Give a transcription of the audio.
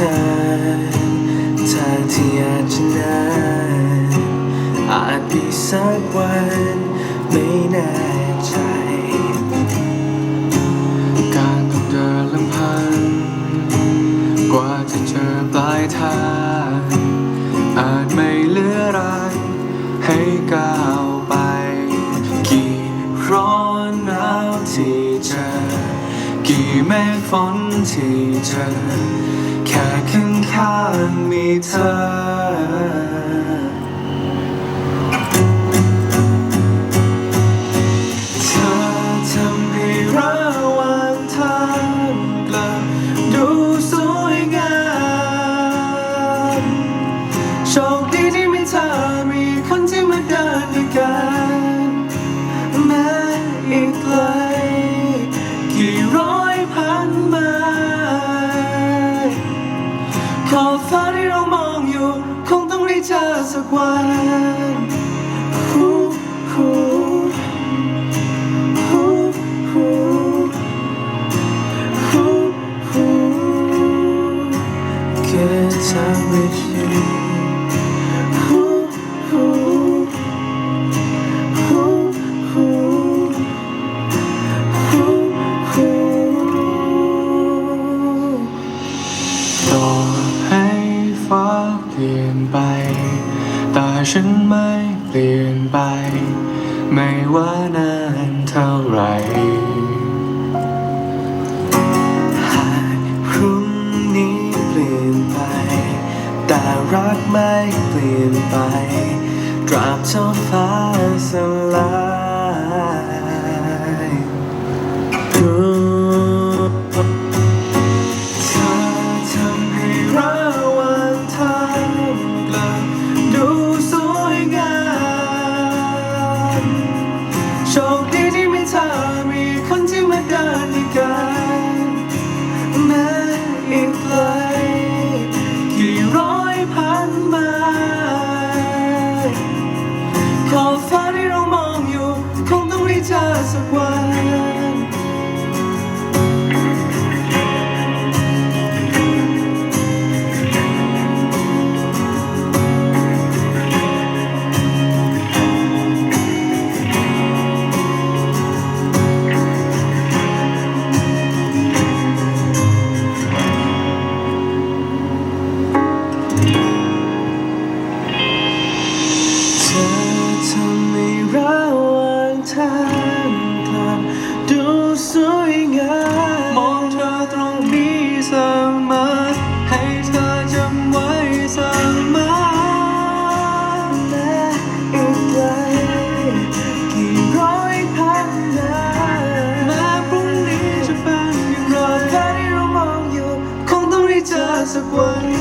อทางที่อาจจะนานอาจมีสักวันไม่แน่ใจ การต้องเดินลำพังกว่าจะเจอปลายทางอาจไม่เหลือแรงให้ก้าวไป กี่ร้อนหนาวที่เจอ กี่เมฆฝนที่เจอแค่ข้างข้างมีเธอเธอทำให้ระว่างทางกลับดูสวยงามโชคดีที่มีเธอมีคนที่มาเดินด้วยกันแม้อีกไกล ขอบฟ้าที่เรามองอยู่ คงต้องได้เจอสักวันฮู้ฮู้ฮู้ฮู้ฮู้ฮู้ Good time with you ฉันไม่เปลี่ยนไป ไม่ว่านานเท่าไหร่หากพรุ่งนี้เปลี่ยนไป แต่รักไม่เปลี่ยนไป ตราบเท่าฟ้าสลาย essa qual one